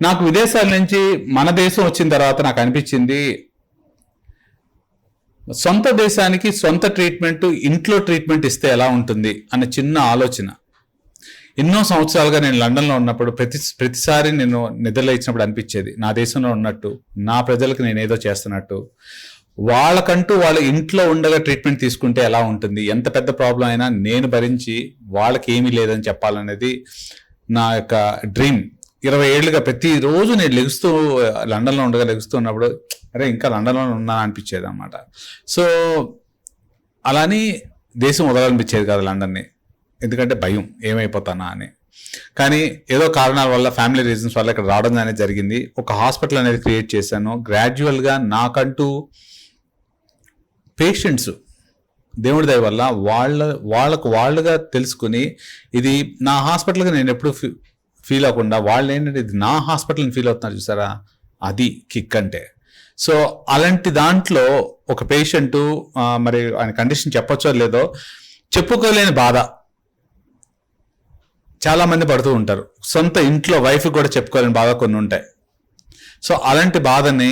నాకు విదేశాల నుంచి మన దేశం వచ్చిన తర్వాత నాకు అనిపించింది సొంత దేశానికి సొంత ట్రీట్మెంట్ ఇంట్లో ట్రీట్మెంట్ ఇస్తే ఎలా ఉంటుంది అనే చిన్న ఆలోచన. ఎన్నో సంవత్సరాలుగా నేను లండన్లో ఉన్నప్పుడు ప్రతి ప్రతిసారి నేను నిద్రలో ఇచ్చినప్పుడు అనిపించేది నా దేశంలో ఉన్నట్టు నా ప్రజలకు నేను ఏదో చేస్తున్నట్టు. వాళ్ళకంటూ వాళ్ళ ఇంట్లో ఉండగా ట్రీట్మెంట్ తీసుకుంటే ఎలా ఉంటుంది ఎంత పెద్ద ప్రాబ్లం అయినా నేను భరించి వాళ్ళకి ఏమీ లేదని చెప్పాలనేది నా యొక్క డ్రీమ్. ఇరవై ఏళ్ళుగా ప్రతిరోజు నేను లెగుస్తూ లండన్లో ఉండగా లెగుస్తూ ఉన్నప్పుడు అరే ఇంకా లండన్లో ఉన్నా అనిపించేది అనమాట సో అలాని దేశం వదలనిపించేది కాదు లండన్ని. ఎందుకంటే భయం ఏమైపోతానా అని. కానీ ఏదో కారణాల వల్ల ఫ్యామిలీ రీజన్స్ వల్ల ఇక్కడ రావడం అనేది జరిగింది. ఒక హాస్పిటల్ అనేది క్రియేట్ చేశాను. గ్రాడ్యువల్గా నాకంటూ పేషెంట్స్ దేవుడి దయ వల్ల వాళ్ళ వాళ్ళకు వాళ్ళుగా తెలుసుకుని ఇది నా హాస్పిటల్గా నేను ఎప్పుడు ఫీల్ అవ్వకుండా వాళ్ళు ఏంటంటే ఇది నా హాస్పిటల్ని ఫీల్ అవుతున్నారు చూసారా? అది కిక్ అంటే. సో అలాంటి దాంట్లో ఒక పేషెంట్ మరి ఆయన కండిషన్ చెప్పొచ్చో లేదో చెప్పుకోలేని బాధ. చాలామంది పడుతూ ఉంటారు. సొంత ఇంట్లో వైఫ్ కూడా చెప్పుకోలేని బాధ కొన్ని ఉంటాయి. సో అలాంటి బాధని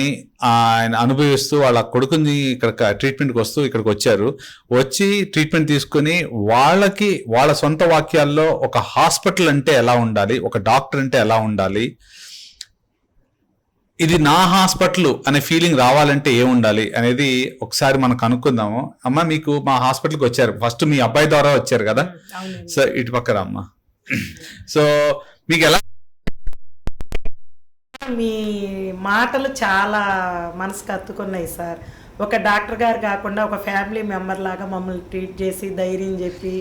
ఆయన అనుభవిస్తూ వాళ్ళ కొడుకుని ఇక్కడ ట్రీట్మెంట్కి వస్తూ ఇక్కడికి వచ్చారు. వచ్చి ట్రీట్మెంట్ తీసుకుని వాళ్ళకి వాళ్ళ సొంత వాక్యాల్లో ఒక హాస్పిటల్ అంటే ఎలా ఉండాలి ఒక డాక్టర్ అంటే ఎలా ఉండాలి ఇది నా హాస్పిటల్ అనే ఫీలింగ్ రావాలంటే ఏ ఉండాలి అనేది ఒకసారి మనం కనుక్కుందాము అమ్మ మీకు మా హాస్పిటల్కి వచ్చారు. ఫస్ట్ మీ అబ్బాయి ద్వారా వచ్చారు కదా? సో ఇటు పక్కన అమ్మ. సో మీకు ఎలా మీ మాటలు చాలా మనసుకు హత్తుకున్నాయి సార్. ఒక డాక్టర్ గారు కాకుండా ఒక ఫ్యామిలీ మెంబర్ లాగా మమ్మల్ని ట్రీట్ చేసి ధైర్యం చెప్పి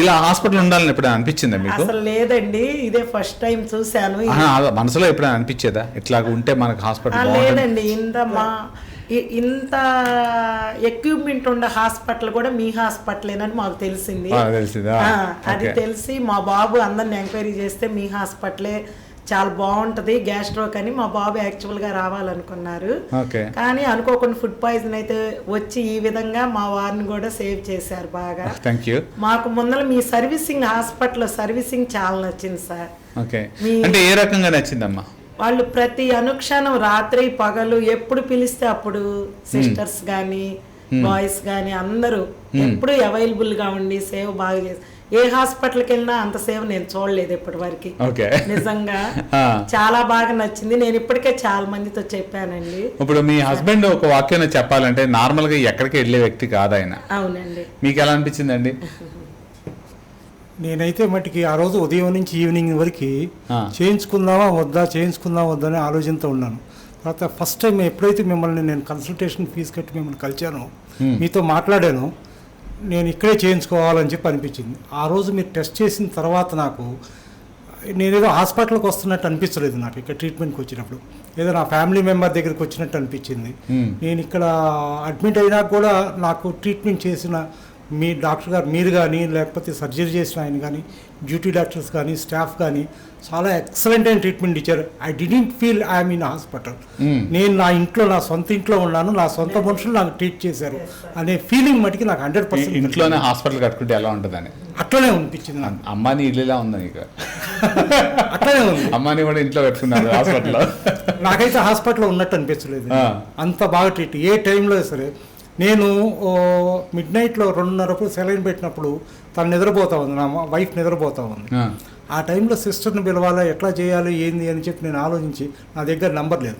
ఇలా హాస్పిటల్ ఉండాలని ఎప్పుడైనా అనిపించిందా మీకు? అసలు లేదండి. ఇదే ఫస్ట్ టైం చూశాను. మనసులో ఎప్పుడైనా అనిపించేదా? ఇట్లాగ ఉంటే మనకు హాస్పిటల్ లేదండి. ఇంత మా ఇంత ఎక్విప్మెంట్ ఉన్న హాస్పిటల్ కూడా మీ హాస్పిటలేనని మాకు తెలిసింది. అది. తెలిసి మా బాబు అందరిని ఎంక్వైరీ చేస్తే మీ హాస్పిటలే చాలా బాగుంటది గ్యాస్ట్రోక్ అని మా బాబు యాక్చువల్గా రావాలనుకున్నారు. కానీ అనుకోకుండా ఫుడ్ పాయిజన్ అయితే వచ్చి ఈ విధంగా మా వారిని కూడా సేవ్ చేశారు బాగా. థ్యాంక్ యూ మాకు ముందర మీ సర్వీసింగ్ హాస్పిటల్ సర్వీసింగ్ చాలా నచ్చింది సార్. అంటే ఏ రకంగా నచ్చిందమ్మా? వాళ్ళు ప్రతి అనుక్షణం రాత్రి పగలు ఎప్పుడు పిలిస్తే అప్పుడు సిస్టర్స్ కానీ బాయ్స్ కానీ అందరూ ఎప్పుడు అవైలబుల్గా ఉండి సేవ బాగా చేసి ఏ హాస్పిటల్కి వెళ్ళినా అంత సేవ నేను చూడలేదు ఇప్పటి వరకు. ఓకే. నిజంగా. చాలా బాగా నచ్చింది. నేను ఇప్పటికే చాలా మందితో చెప్పానండి. ఇప్పుడు మీ హస్బెండ్ ఒక వాక్యం చెప్పాలంటే నార్మల్గా ఎక్కడికి వెళ్ళే వ్యక్తి కాదు ఆయన. అవునండి. మీకు ఎలా అనిపించిందండి? నేనైతే మటుకి ఆ రోజు ఉదయం నుంచి ఈవినింగ్ వరకు. చేయించుకుందామా వద్దా చేయించుకుందామా వద్దా అనే ఆలోచనతో ఉన్నాను. తర్వాత ఫస్ట్ టైం ఎప్పుడైతే మిమ్మల్ని నేను కన్సల్టేషన్ ఫీజు కట్టి మిమ్మల్ని కలిచానో మీతో మాట్లాడాను నేను ఇక్కడే చేయించుకోవాలని చెప్పి అనిపించింది. ఆ రోజు మీరు టెస్ట్ చేసిన తర్వాత నాకు నేనేదో హాస్పిటల్కి వస్తున్నట్టు అనిపించలేదు నాకు ఇక్కడ ట్రీట్మెంట్కి వచ్చినప్పుడు. ఏదో నా ఫ్యామిలీ మెంబర్ దగ్గరికి వచ్చినట్టు అనిపించింది. నేను ఇక్కడ అడ్మిట్ అయినా కూడా నాకు ట్రీట్మెంట్ చేసిన మీ డాక్టర్ గారు మీరు కానీ లేకపోతే సర్జరీ చేసిన ఆయన కానీ డ్యూటీ డాక్టర్స్ కానీ స్టాఫ్ కానీ చాలా ఎక్సలెంట్ అయిన ట్రీట్మెంట్ ఇచ్చారు. I didn't feel I'm in hospital. నేను నా ఇంట్లో నా సొంత ఇంట్లో ఉన్నాను. నా సొంత మనుషులు నాకు ట్రీట్ చేశారు అనే ఫీలింగ్ మటుకి నాకు హండ్రెడ్ పర్సెంట్ ఇంట్లోనే హాస్పిటల్ కట్టుకుంటే ఎలా ఉంటుందని? అట్లనే అనిపించింది నాకు. అమ్మాని ఇల్లులా ఉంది ఇక అట్లనే ఉంది. అమ్మాని కూడా ఇంట్లో పెట్టుకున్నారు హాస్పిటల్లో. నాకైతే హాస్పిటల్లో ఉన్నట్టు అనిపించలేదు. అంత బాగా ట్రీట్. ఏ టైంలో సరే నేను మిడ్ నైట్లో రెండున్నరకు సెలైన్ పెట్టినప్పుడు తను నిద్రపోతా ఉంది నా వైఫ్ నిద్రపోతా ఉంది. ఆ, టైంలో సిస్టర్ని పిలవాలా ఎట్లా చేయాలి ఏంది అని చెప్పి నేను ఆలోచించి నా దగ్గర నంబర్ లేదు.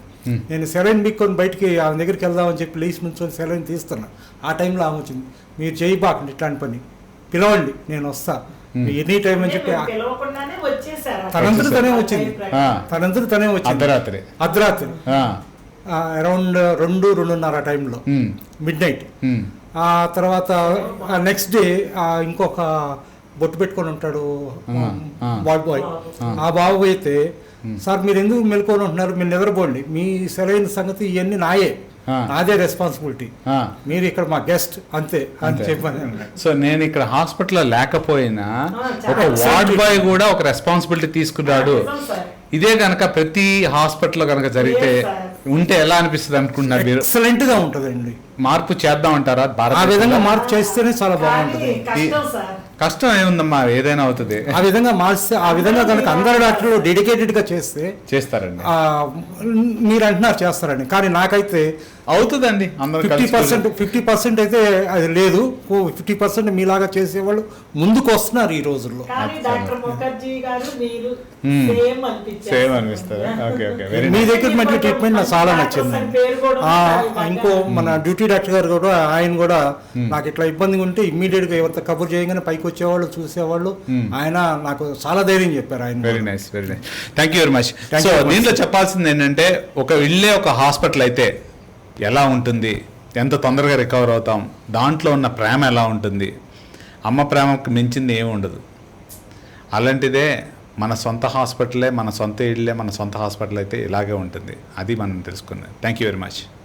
నేను సెలైన్ బిక్కొని బయటికి ఆమె దగ్గరికి వెళ్దామని చెప్పి లేచి నుంచొని సెలైన్ తీస్తున్నా. ఆ టైంలో ఆమె వచ్చింది మీరు చేయబాకండి ఇట్లాంటి పని పిలవండి నేను వస్తా. ఎనీ టైం అని చెప్పి తనంతట తనే వచ్చింది. ఆ, తనంతట తనే వచ్చింది. అర్ధరాత్రి. అర్ధరాత్రి. ఆ, అరౌండ్ రెండు రెండున్నర టైంలో. మిడ్ నైట్ ఉమ్, ఆ తర్వాత నెక్స్ట్ డే ఇంకొక బొట్టు పెట్టుకొని ఉంటాడు. బాబు బాయ్ ఆ. బాబు అయితే సార్ మీరు ఎందుకు మెలుకొని ఉంటున్నారు మీరు నిద్రపోండి. మీ సెలైన సంగతి ఇవన్నీ నాయే. నాదే రెస్పాన్సిబిలిటీ. మీరు ఇక్కడ మా గెస్ట్ అంతే అని చెప్పాను. సో నేను ఇక్కడ హాస్పిటల్లో లేకపోయినా ఒక వార్డ్ బాయ్ కూడా ఒక రెస్పాన్సిబిలిటీ తీసుకున్నాడు. ఇదే కనుక ప్రతి హాస్పిటల్లో కనుక జరిగితే. ఉంటే ఎలా అనిపిస్తుంది అనుకుంటున్నారు మీరు? ఎక్సలెంట్గా ఉంటుందండి. మార్పు చేద్దాం అంటారా ఆ భారత విధంగా మార్పు చేస్తేనే చాలా బాగుంటుంది. కష్టం సార్. కష్టం ఏముందమ్మా ఏదైనా అవుతుంది. ఆ విధంగా మార్చితే ఆ విధంగా కనుక అందరు డాక్టర్లు డెడికేటెడ్గా చేస్తే చేస్తారండి. ఆ, మీరు అంటున్నారు చేస్తారని. కానీ నాకైతే అవుతుందండి అందరూ ఫిఫ్టీ కలిసి పర్సెంట్ ఫిఫ్టీ పర్సెంట్ అయితే అది లేదు. ఫిఫ్టీ పర్సెంట్ మీలాగా చేసేవాళ్ళు ముందుకు వస్తున్నారు ఈ రోజుల్లో. కానీ డాక్టర్ ముఖర్జీ గారు మీరు Hmm. సేమ్ అనిపించారు. సేమ్ అనిపిస్తారు. Okay okay. వెరీ మీ దగ్గర మంచి ట్రీట్మెంట్ నాకు చాలా నచ్చింది ఆ. ఇంకో మన డ్యూటీ డాక్టర్ గారు కూడా ఆయన కూడా నాకు ఇట్లా ఇబ్బందిగా ఉంటే ఇమ్మీడియట్గా ఎవరితో కబుర్ చేయగానే పైకి వచ్చేవాళ్ళు చూసేవాళ్ళు. ఆయన నాకు చాలా ధైర్యం చెప్పారు ఆయన very nice very nice thank you very much so. దీంట్లో చెప్పాల్సింది ఏంటంటే ఒక ఇల్లే ఒక హాస్పిటల్ అయితే ఎలా ఉంటుంది? ఎంత తొందరగా రికవర్ అవుతాం? దాంట్లో ఉన్న ప్రేమ ఎలా ఉంటుంది? అమ్మ ప్రేమకు మించింది ఏమి ఉండదు. అలాంటిదే మన సొంత హాస్పిటలే మన సొంత ఇళ్ళే మన సొంత హాస్పిటల్ అయితే ఇలాగే ఉంటుంది. అది మనం తెలుసుకుందాం థ్యాంక్ యూ వెరీ మచ్